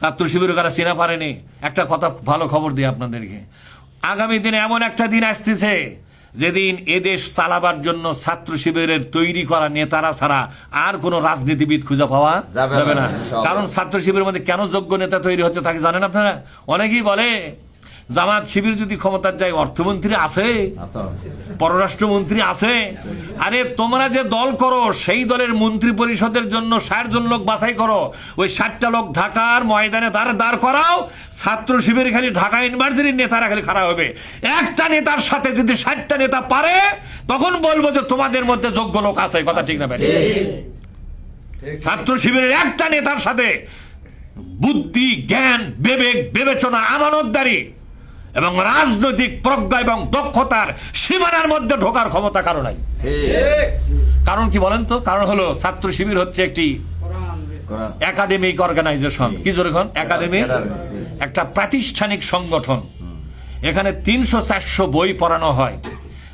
ছাত্র শিবিরও কারা চেনা পারেনি? একটা কথা ভালো খবর দিই আপনাদেরকে। আগামী দিনে এমন একটা দিন আসতেছে যেদিন এদেশ চালাবার জন্য ছাত্র শিবিরের তৈরি করা নেতারা ছাড়া আর কোনো রাজনীতিবিদ খুঁজে পাওয়া যাবে না কারণ ছাত্র শিবিরের মধ্যে কেন যোগ্য নেতা তৈরি হচ্ছে তাকে জানেন আপনারা? অনেকেই বলে জামাত শিবির যদি ক্ষমতার যায়, অর্থমন্ত্রী আছে? পররাষ্ট্রমন্ত্রী আছে? আরে, তোমরা যে দল করো, সেই দলের মন্ত্রী পরিষদের জন্য ষাট জন লোক বাছাই করো। ওই ষাটটা লোক ঢাকার ময়দানে দাঁড় দাঁড় করাও। ছাত্র শিবির খালি ঢাকা ইউনিভার্সিটির নেতারা খালি খারাপ হবে। একটা নেতার সাথে যদি ষাটটা নেতা পারে, তখন বলব যে তোমাদের মধ্যে যোগ্য লোক আছে কথা ঠিক না ছাত্র শিবিরের একটা নেতার সাথে বুদ্ধি, জ্ঞান, বিবেক, বিবেচনা, আমানতদারি এবং রাজনৈতিক প্রজ্ঞা এবং দক্ষতার সীমানার মধ্যে ঢোকার ক্ষমতা কারও নাই। কারণ কি বলেন তো? কারণ হলো ছাত্র শিবির হচ্ছে একটি একাডেমিক অর্গানাইজেশন। কি জোরে এখন একাডেমিক একটা প্রাতিষ্ঠানিক সংগঠন। এখানে তিনশো চারশো বই পড়ানো হয়।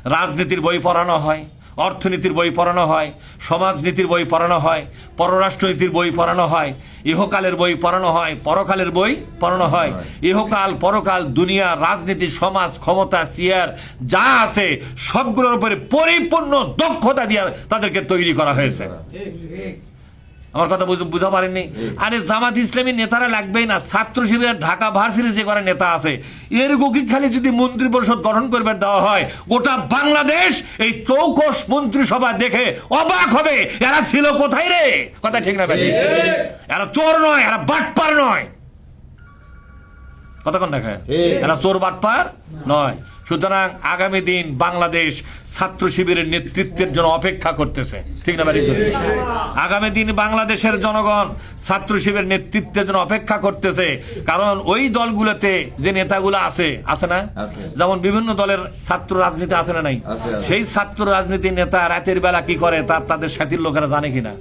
রাজনীতির বই পড়ানো হয়। অর্থনীতির বই পড়ানো হয়, সমাজনীতির বই পড়ানো হয়, পররাষ্ট্রনীতির বই পড়ানো হয়, ইহকালের বই পড়ানো হয়, পরকালের বই পড়ানো হয়। ইহকাল, পরকাল, দুনিয়া, রাজনীতি, সমাজ, ক্ষমতা সিয়ার যা আছে সবগুলোর উপরে পরিপূর্ণ দক্ষতা দিয়ে তাদেরকে তৈরি করা হয়েছে। আমার কথা বুঝ- বুঝতে পারেননি? আরে জামাত ইসলামী নেতারা লাগবেই না। ছাত্র শিবিরের ঢাকা ভার্সিটির যে করে নেতা আছে এর গুকি খালি যদি মন্ত্রী পরিষদ গঠন করবে দেওয়া হয় গোটা বাংলাদেশ এই চৌকস মন্ত্রিসভা দেখে অবাক হবে। এরা ছিল কোথায় রে? কথা ঠিক না ভাই? এরা চোর নয় এরা বাটপার নয়। কতক্ষণ দেখা। এরা চোর বাটপার নয়। সুতরাং আগামী দিন বাংলাদেশ ছাত্র শিবিরের নেতৃত্বের জন্য অপেক্ষা করতেছে। ঠিক না বাড়ি আগামী দিন বাংলাদেশের জনগণ ছাত্র শিবিরের নেতৃত্বের জন্য অপেক্ষা করতেছে। কারণ ওই দলগুলোতে যে নেতাগুলো আছে আছে না? যেমন বিভিন্ন দলের ছাত্র রাজনীতি আছে না নাই। সেই ছাত্র রাজনীতির নেতা রাতের বেলা কি করে? তার তাদের সাথীর লোকেরা জানে কিনা?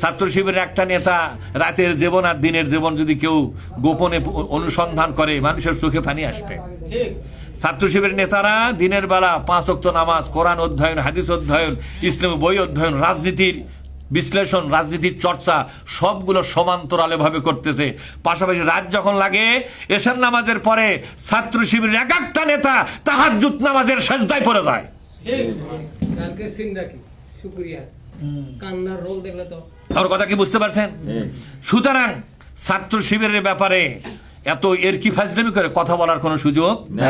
ছাত্র শিবিরের একটা নেতা রাতের জীবন আর দিনের জীবন যদি কেউ গোপনে অনুসন্ধান করে মানুষের চোখে পানি আসবে। ছাত্র শিবিরের নেতারা দিনের বেলা পাঁচ অক্ত নামাজ কোরআন অধ্যয়ন হাদিস অধ্যয়ন ইসলামী বই অধ্যয়ন রাজনীতির বিশ্লেষণ রাজনীতির চর্চা সবগুলো সমান্তরালে ভাবে করতেছে। পাশাপাশি রাত যখন লাগে এশার নামাজের পরে ছাত্র শিবিরের এক একটা নেতা তাহাজ্জুদ নামাজের সেজদায় পড়ে যায়। কালকে সিনটা কি? শুক্রিয়া কান্নার রোল দেখলে তো। আমার কথা কি বুঝতে পারছেন? সুতরাং ছাত্র শিবিরের ব্যাপারে এত এর কি ফাজলামি করে? কথা বলার কোনো সুযোগ না